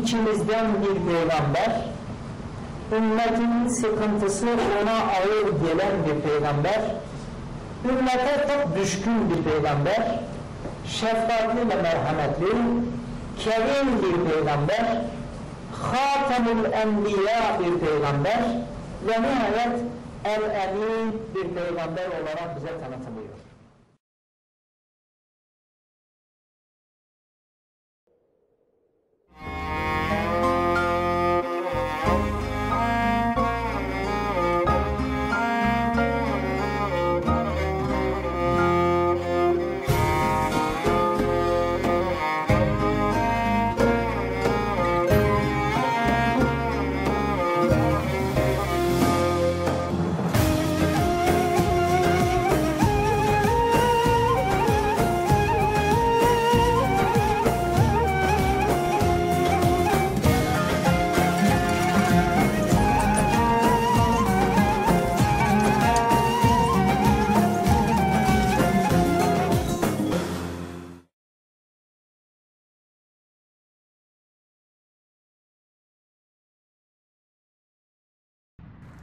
içimizden bir peygamber, ümmetin sıkıntısı ona ağır gelen bir peygamber, ümmete çok düşkün bir peygamber, şefkatli ve merhametli, kerim bir peygamber, Hatemül Enbiya bir peygamber ve nihayet El-Emin bir peygamber olarak bize tanıtılıyor. Bye.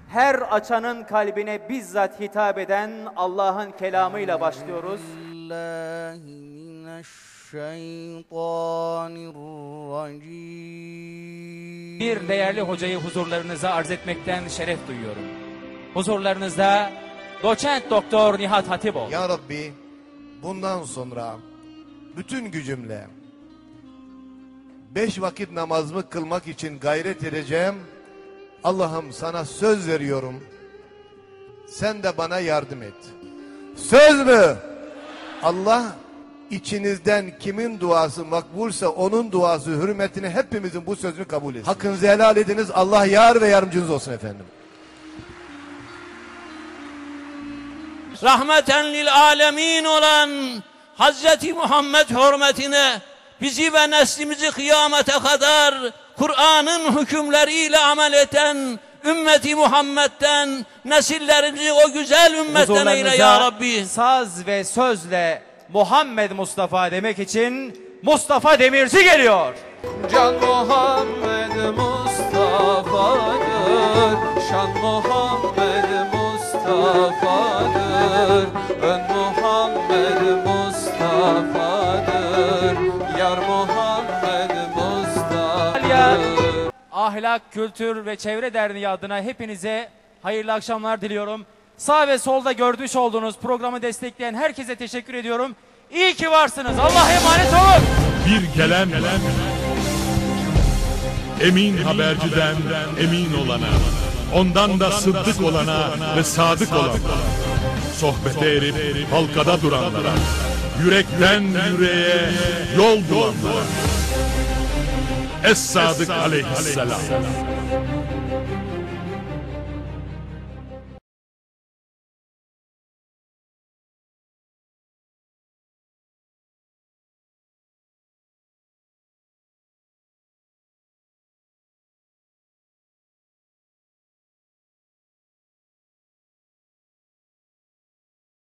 her açanın kalbine bizzat hitap eden Allah'ın kelamıyla başlıyoruz. Bir değerli hocayı huzurlarınıza arz etmekten şeref duyuyorum. Huzurlarınızda doçent doktor Nihat Hatipoğlu. Ya Rabbi bundan sonra bütün gücümle beş vakit namazımı kılmak için gayret edeceğim Allah'ım sana söz veriyorum. Sen de bana yardım et. Söz mü? Allah içinizden kimin duası makbulsa onun duası hürmetine hepimizin bu sözünü kabul etsin. Hakkınızı helal ediniz. Allah yar ve yardımcınız olsun efendim. rahmeten lil alemin olan Hazreti Muhammed hürmetine bizi ve neslimizi kıyamete kadar Kur'an'ın hükümleriyle amel eden ümmeti Muhammed'den nesillerimizi o güzel ümmetten eyle ya Rabbi. saz ve sözle Muhammed Mustafa demek için Mustafa Demirci geliyor. Can Muhammed Mustafa'dır Şan Muhammed Mustafa'dır Ön Ahlak, Kültür ve Çevre Derneği adına hepinize hayırlı akşamlar diliyorum. Sağ ve solda görmüş olduğunuz programı destekleyen herkese teşekkür ediyorum. İyi ki varsınız. Allah'a emanet olun. Bir gelen emin haberciden emin olana, ondan da sıddık olana ve sadık olana, sohbete erip halkada duranlara, yürekten yüreğe yol bulanlara. Es-Sadık aleyhisselam.